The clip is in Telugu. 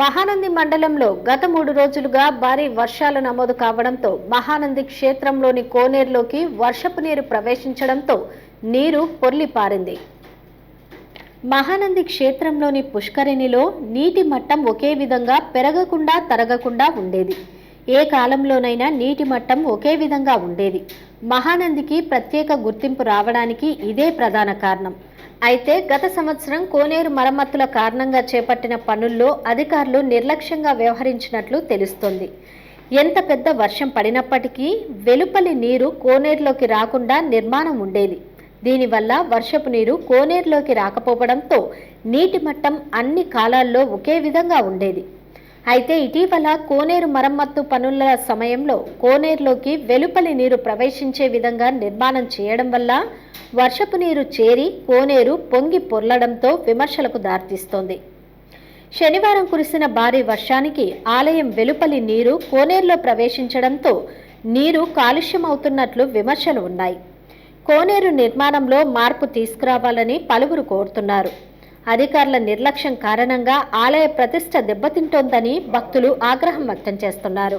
మహానంది మండలంలో గత మూడు రోజులుగా భారీ వర్షాలు నమోదు కావడంతో మహానంది క్షేత్రంలోని కోనేరులోకి వర్షపు నీరు ప్రవేశించడంతో నీరు పొర్లిపారింది మహానంది క్షేత్రంలోని పుష్కరిణిలో నీటి మట్టం ఒకే విధంగా పెరగకుండా తరగకుండా ఉండేది. ఏ కాలంలోనైనా నీటి మట్టం ఒకే విధంగా ఉండేది. మహానందికి ప్రత్యేక గుర్తింపు రావడానికి ఇదే ప్రధాన కారణం. అయితే గత సంవత్సరం కోనేరు మరమ్మతుల కారణంగా చేపట్టిన పనుల్లో అధికారులు నిర్లక్ష్యంగా వ్యవహరించినట్లు తెలుస్తోంది. ఎంత పెద్ద వర్షం పడినప్పటికీ వెలుపలి నీరు కోనేరులోకి రాకుండా నిర్మాణం ఉండేది. దీనివల్ల వర్షపు నీరు కోనేరులోకి రాకపోవడంతో నీటి మట్టం అన్ని కాలాల్లో ఒకే విధంగా ఉండేది. అయితే ఇటీవల కోనేరు మరమ్మత్తు పనుల సమయంలో కోనేరులోకి వెలుపలి నీరు ప్రవేశించే విధంగా నిర్మాణం చేయడం వల్ల వర్షపు నీరు చేరి కోనేరు పొంగి పొర్లడంతో విమర్శలకు దారితీస్తోంది. శనివారం కురిసిన భారీ వర్షానికి ఆలయం వెలుపలి నీరు కోనేరులో ప్రవేశించడంతో నీరు కాలుష్యమవుతున్నట్లు విమర్శలు ఉన్నాయి. కోనేరు నిర్మాణంలో మార్పు తీసుకురావాలని పలువురు కోరుతున్నారు. అధికారుల నిర్లక్ష్యం కారణంగా ఆలయ ప్రతిష్ట దెబ్బతింటోందని భక్తులు ఆగ్రహం వ్యక్తం చేస్తున్నారు.